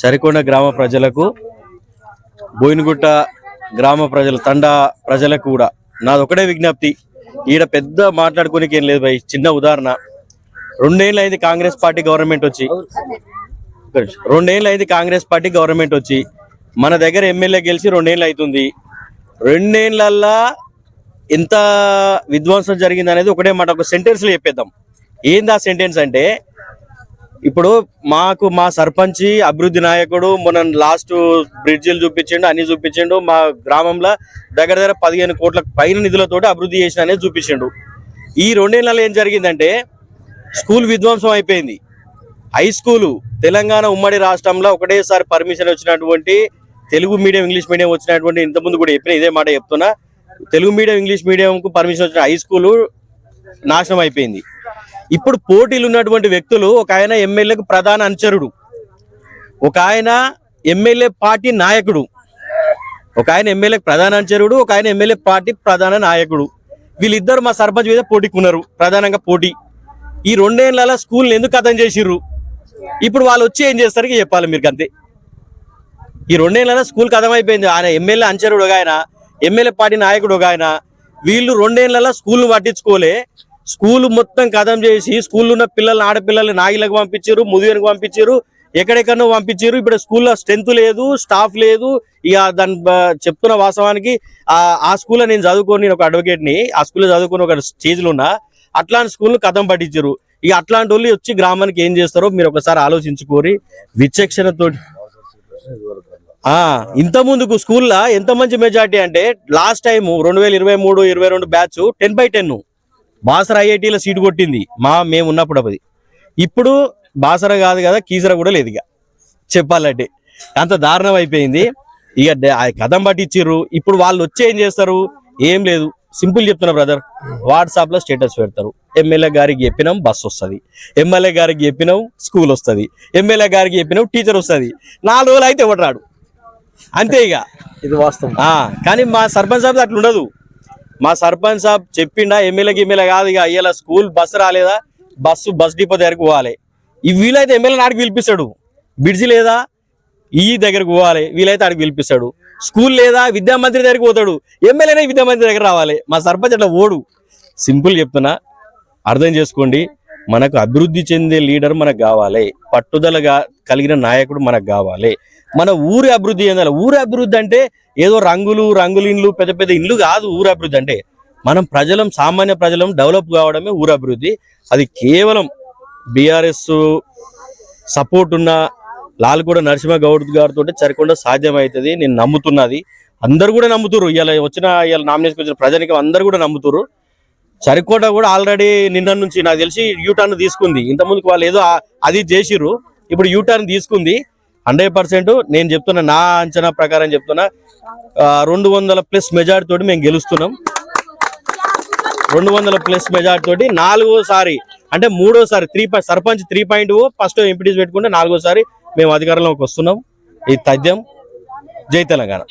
చరికొండ గ్రామ ప్రజలకు బోయినగుట్ట గ్రామ ప్రజల తండా ప్రజలకు కూడా నాది ఒకటే విజ్ఞప్తి. ఈడ పెద్ద మాట్లాడుకోనికి ఏం లేదు భయ్ చిన్న ఉదాహరణ. రెండేళ్ళు అయింది కాంగ్రెస్ పార్టీ గవర్నమెంట్ వచ్చి. రెండేళ్ళు అయింది కాంగ్రెస్ పార్టీ గవర్నమెంట్ వచ్చి. మన దగ్గర ఎమ్మెల్యే గెలిచి రెండేళ్ళు అవుతుంది రెండేళ్ళల్లా ఎంత విధ్వంసం జరిగింది అనేది ఒకటే మాట ఒక సెంటెన్స్లో చెప్పేద్దాం. ఏంది ఆ సెంటెన్స్ అంటే ఇప్పుడు మాకు మా సర్పంచి అభివృద్ధి నాయకుడు మొన్న లాస్ట్ బ్రిడ్జిలు చూపించిండు అన్ని చూపించిండు మా గ్రామంలో దగ్గర దగ్గర పదిహేను కోట్ల పైన నిధులతోటి అభివృద్ధి చేసిన అనేది చూపించిండు. ఈ రెండేళ్ళలో ఏం జరిగిందంటే స్కూల్ విధ్వంసం అయిపోయింది. హై స్కూలు తెలంగాణ ఉమ్మడి రాష్ట్రంలో ఒకటేసారి పర్మిషన్ వచ్చినటువంటి తెలుగు మీడియం ఇంగ్లీష్ మీడియం వచ్చినటువంటి ఇంతకుముందు కూడా చెప్పిన ఇదే మాట చెప్తున్నా తెలుగు మీడియం ఇంగ్లీష్ మీడియంకు పర్మిషన్ వచ్చిన హై స్కూలు నాశనం అయిపోయింది. ఇప్పుడు పోటీలు ఉన్నటువంటి వ్యక్తులు ఒక ఆయన ఎమ్మెల్యేకు ప్రధాన అనుచరుడు. ఒక ఆయన ఎమ్మెల్యే పార్టీ నాయకుడు. ఒక ఆయన ఎమ్మెల్యే ప్రధాన అనుచరుడు ఒక ఆయన ఎమ్మెల్యే పార్టీ ప్రధాన నాయకుడు. వీళ్ళిద్దరు మా సర్పంచ్ మీద పోటీకున్నారు ప్రధానంగా పోటీ. ఈ రెండేళ్ళ స్కూల్ని ఎందుకు కథం చేసిర్రు? ఇప్పుడు వాళ్ళు వచ్చి ఏం చేస్తారు చెప్పాలి మీరు అంతే. ఈ రెండేళ్ళ స్కూల్ కథం అయిపోయింది. ఆయన ఎమ్మెల్యే అంచరుడు ఒక ఆయన ఎమ్మెల్యే పార్టీ నాయకుడు ఒక ఆయన. వీళ్ళు రెండేళ్ళ స్కూల్ను పట్టించుకోలే. స్కూల్ మొత్తం కథం చేసి స్కూల్లో ఉన్న పిల్లల్ని ఆడపిల్లల్ని నాగిలకు పంపించారు ముదిగనికి పంపించారు ఎక్కడెక్కడో పంపించారు. ఇప్పుడు స్కూల్లో స్ట్రెంత్ లేదు స్టాఫ్ లేదు. ఇక దాని చెప్తున్న వాస్తవానికి ఆ ఆ స్కూల్లో నేను చదువుకొని నేను ఒక అడ్వకేట్ని ఆ స్కూల్లో చదువుకొని ఒక స్టేజ్లో ఉన్నా అట్లాంటి స్కూల్ కథం పట్టించారు. ఇక అట్లాంటి వాళ్ళు వచ్చి గ్రామానికి ఏం చేస్తారో మీరు ఒకసారి ఆలోచించుకోరి. విచక్షణతో ఆ ఇంత ముందుకు స్కూల్లో ఎంత మంచి మెజార్టీ అంటే లాస్ట్ టైం రెండు వేల ఇరవై మూడు ఇరవై రెండు batch ten by ten Basara ఐఐటీలో seat కొట్టింది. మా మేము ఉన్నప్పుడు అది ఇప్పుడు బాసర కాదు కదా కీసర కూడా లేదు ఇక. చెప్పాలంటే. అంత దారుణం అయిపోయింది. ఇక కథం పట్టించిర్రు. ఇప్పుడు వాళ్ళు వచ్చి ఏం చేస్తారు? ఏం లేదు. సింపుల్ చెప్తున్నా బ్రదర్. వాట్సాప్లో స్టేటస్ పెడతారు. ఎమ్మెల్యే గారికి చెప్పినాం బస్ వస్తుంది. ఎమ్మెల్యే గారికి చెప్పినాం స్కూల్ వస్తుంది. ఎమ్మెల్యే గారికి చెప్పినాం టీచర్ వస్తుంది. నాలుగు రోజులు అయితే ఎవడు రాడు? అంతే ఇక. ఇది వాస్తవం. కానీ మా సర్పంచ్ సాబ్ అట్లా ఉండదు. మా సర్పంచ్ సాబ్ చెప్పిండా ఎమ్మెల్యేకి ఎమ్మెల్యే కాదు ఇక అయ్యేలా స్కూల్ బస్సు రాలేదా? బస్సు బస్ డిపో దగ్గరకు పోవాలి. ఈ వీలైతే ఎమ్మెల్యే నాడికి పిలిపిస్తాడు. బిడ్జి లేదా? ఈ దగ్గరకు పోవాలి. వీలైతే ఆడికి పిలిపిస్తాడు. స్కూల్ లేదా? విద్యామంత్రి దగ్గరికి పోతాడు. ఎమ్మెల్యేనే విద్యామంత్రి దగ్గర రావాలి. మా సర్పంచ్ అట్లా ఓడు. సింపుల్ చెప్తున్నా. అర్థం చేసుకోండి. మనకు అభివృద్ధి చెందే లీడర్ మనకు కావాలి. పట్టుదలగా కలిగిన నాయకుడు మనకు కావాలి. మన ఊరి అభివృద్ధి చెందాలి ఊరి అభివృద్ధి అంటే ఏదో రంగులు రంగుల ఇండ్లు పెద్ద పెద్ద ఇండ్లు కాదు ఊరి అభివృద్ధి అంటే. మనం ప్రజలం సామాన్య ప్రజలం డెవలప్ కావడమే ఊరి అభివృద్ధి. అది కేవలం బీఆర్ఎస్ సపోర్ట్ ఉన్న లాల్గూడ నరసింహ గౌడ్ గారితో సరికొండ సాధ్యమవుతుంది నేను నమ్ముతున్నది. అందరు కూడా నమ్ముతురు ఇలా వచ్చిన ఇలా నామినేషన్ వచ్చిన ప్రజానికి అందరు కూడా నమ్ముతురు సరికోట కూడా ఆల్రెడీ నిన్న నుంచి నాకు తెలిసి యూటర్న్ తీసుకుంది. ఇంతకుముందుకు వాళ్ళు ఏదో అది చేసిర్రు. ఇప్పుడు యూటర్న్ తీసుకుంది. హండ్రెడ్ పర్సెంట్ నేను చెప్తున్నా నా అంచనా ప్రకారం చెప్తున్నా. రెండు వందల ప్లస్ మెజార్టీ తోటి మేము గెలుస్తున్నాం. రెండు వందల ప్లస్ మెజార్టీ తోటి నాలుగోసారి అంటే మూడోసారి three sarpanch three point first MPTCs పెట్టుకుంటే నాలుగోసారి మేము అధికారంలోకి వస్తున్నాం. ఇది తథ్యం. జై తెలంగాణ.